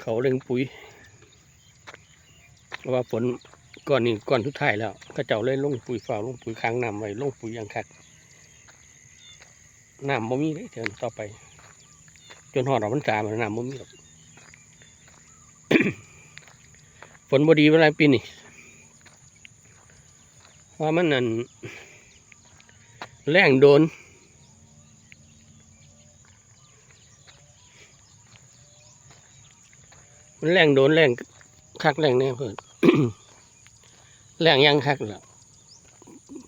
เขาเร่งปุ๋ย เพราะว่าฝนก่อนนี้ก่อนทุดท้ายแล้วก็เจ้าเลยลงปุ๋ยฝ่าลงปุ๋ยค้างน้ำไว้ลงปุ๋ยอย่างคักน้ำบ่มีเลยเดี๋ยวต่อไป จนหอดออกพรรษามันน้ำบ่มีหรอกฝนบ่ดีเวลาปีนี้เพราะมันนั่นแรงโดน มันแรงโดนแรงคักแรงแน่เพิ่นแรงยังคักแล้ว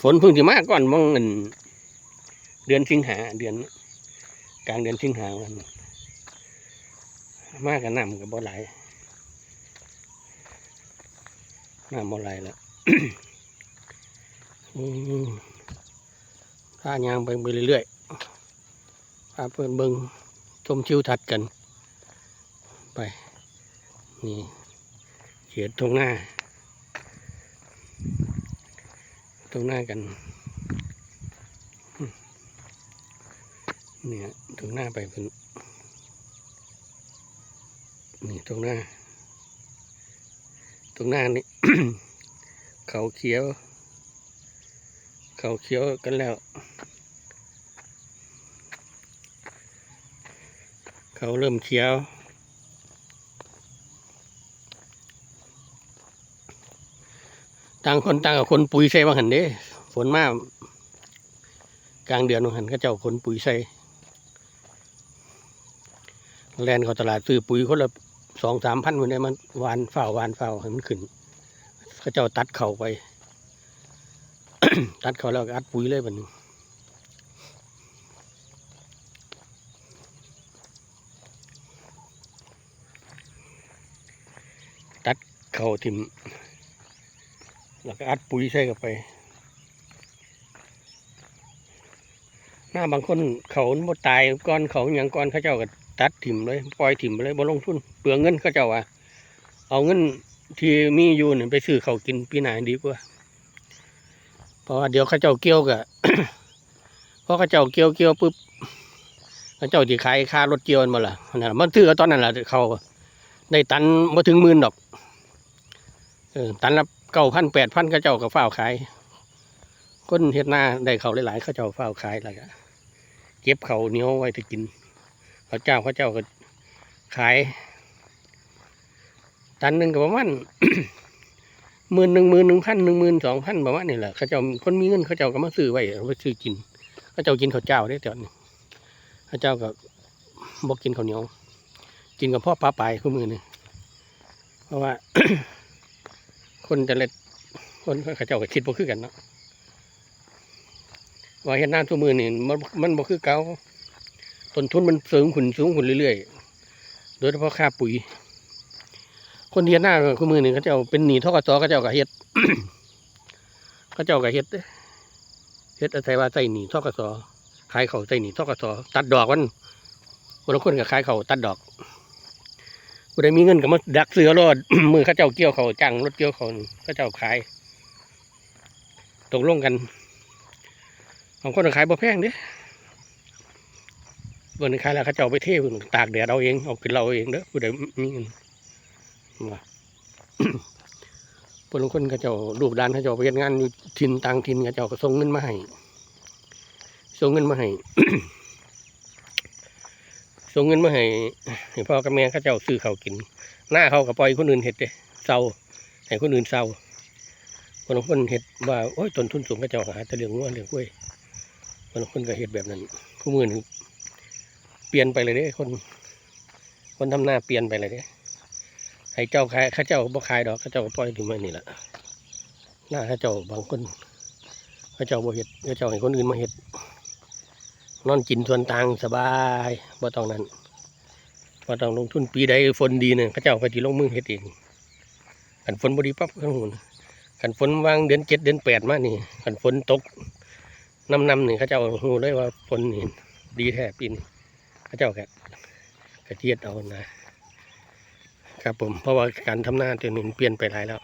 ฝนพิ่งจะมาก่อนมองเงินเดือนสิงหาเดือนกลางเดือนสิงหาวันมากกับน้ำกับบ่ไหลน้ำบ่ไหลแล้วอืมพายางไปไปเรื่อยๆพาเพิ่อนเบิงชมชิวทัดกัน ไป นี่เขียนตรงหน้า ตรงหน้ากันเนี่ยตรงหน้าไปเป็นนี่ตรงหน้า ตรงหน้านี่เขาเขียว เขาเขียวกันแล้ว เขาเริ่มเขียว ต่างคนต่างกับคนปุ๋ยใส่บางหันเด้ฝนมากกลางเดือนบางหันก็เจ้าคนปุ๋ยใส่แลนเขาตลาดซื้อปุ๋ยคนละสองสามพันวันนี้มันหวานเฝ้าวหวานฝ้าให้มันขึ้นเขาเจ้าตัดเข่าไป ตัดเขาแล้วอัดปุ๋ยเลยแบัดนี้ตัดเข่าทิม แล้วก็อัดปุ๋ยใส่เข้าไป หน้าบางคนเขาบ่ตายก้อนเขาอย่างก้อนเขาเจ้าก็ตัดถิ่มเลยปล่อยถิ่มเลยบ่ลงทุนเปลืองเงินเขาเจ้าว่าเอาเงินที่มีอยู่เนี่ยไปซื้อเขากินปีหนาดีกว่าเพราะว่าเดี๋ยวเขาเจ้าเกี่ยวกับพอเขาเจ้าเกี่ยวเกี่ยวปุ๊บเขาเจ้าที่ขายค่ารถเกี่ยวมาละนั่นล่ะมันซื้อตอนนั้นแหละเขาได้ตันมาถึงหมื่นดอกตันละ เก้าพันแปดพันเขาเจ้าก็เฝ้าขายคนเฮ็ดหน้าได้เขาหลายๆเขาเจ้าเฝ้าขายแล้วก็เก็บเขาเนียไว้จะกินเขาเจ้าเขาเจ้าก็ขาย ตันหนึ่งก็ประมาณหมื่นหนึ่งหมื่นหนึ่งพันหนึ่งหมื่นสองพันประมาณนี่แหละเขาเจ้าคนมีเงินเขาเจ้าก็มาซื้อไว้เอาไปซื้อกินเขาเจ้ากินข้าวเจ้าได้แตอนนี้เขาเจ้าก็บอกกินข้าวเหนียว กินกับพ่อปลาไปคู่มือนี่เพราะว่า คนแต่ละคนเขาเจ้าก็คิดบ่คือกันเนาะว่าเห็นหน้าทุกมือนี่มันมันบ่คือเก่าต้นทุนมันสูงขึ้นสูงขึ้นเรื่อยๆ โดยเฉพาะค่าปุ๋ย คนเฮ็ดหน้าคู่มือนี่เขาเจ้าเป็นหนี้ทกสเขาเจ้าก็เฮ็ดเขาเจ้าก็เฮ็ดเฮ็ดอาศัยว่าใส่หนี้ทกสขายเขาใส่หนี้ทกสตัดดอกมันคนละคนก็ขายเขาตัดดอก ผู้ใดมีเงินก็มาดักเสือรอด มือเขาเจ้าเกี่ยวเขาจังรถเกี่ยวเขาวนี่เขาเจ้าขายตกลงกันบางคนขายบ่แพงเด้บนขายแล้วเขาเจ้าไปเทพตากแดดเอาเองเอาขึ้นเราเองเด้อผู้ใดมีเงินว่าพลงคนเขาเจ้าลูกดานเขาเจ้าไปเฮ็ดงานอยู่ทินต่างทินเขาเจ้าก็ส่งเงินมาให้ส่งเงินมาให้ ส่งเงินมาให้ให้พ่อกับแม่เขาเจ้าซื้อเขากิน หน้าเขาก็ปล่อยคนอื่นเห็ดเด้เศร้าให้คนอื่นเศร้าคนบางคนเห็ดว่าโอ้ยต้นทุนสูงเขาเจ้าหาแต่เรื่องงัวนเรื่องกล้วยคนบางคนก็เห็ดแบบนั้นผู้มือนึงเปลี่ยนไปเลยเด้คน คนทำหน้าเปลี่ยนไปเลยเด้ให้เจ้าขายข้าเจ้าบ่ขายดอกข้าเจ้าก็ปล่อยถึงมานี่แหละหน้าข้าเจ้าบางคนข้าเจ้าบ่เฮ็ดข้าเจ้าให้คนอื่นมาเฮ็ด นอนกินส่วนต่างสบายบ่ต้องนั้นบ่ต้องลงทุนปีใดฝนดีเนี่ยข้าเจ้าก็สิลงมือเฮ็ดเองคันฝนบ่ดีปั๊บข้างหุ่นคันฝนวางเดือนเจ็ดเดือนแปดมานี่คันฝนตกน้ำน้ำนี่ข้าเจ้าฮู้เลยว่าฝนนี่ดีแท้ปีนี้ข้าเจ้าก็กระเทียดเอานะครับผมเพราะว่าการทำหน้าตัวนี้เปลี่ยนไปหลายแล้ว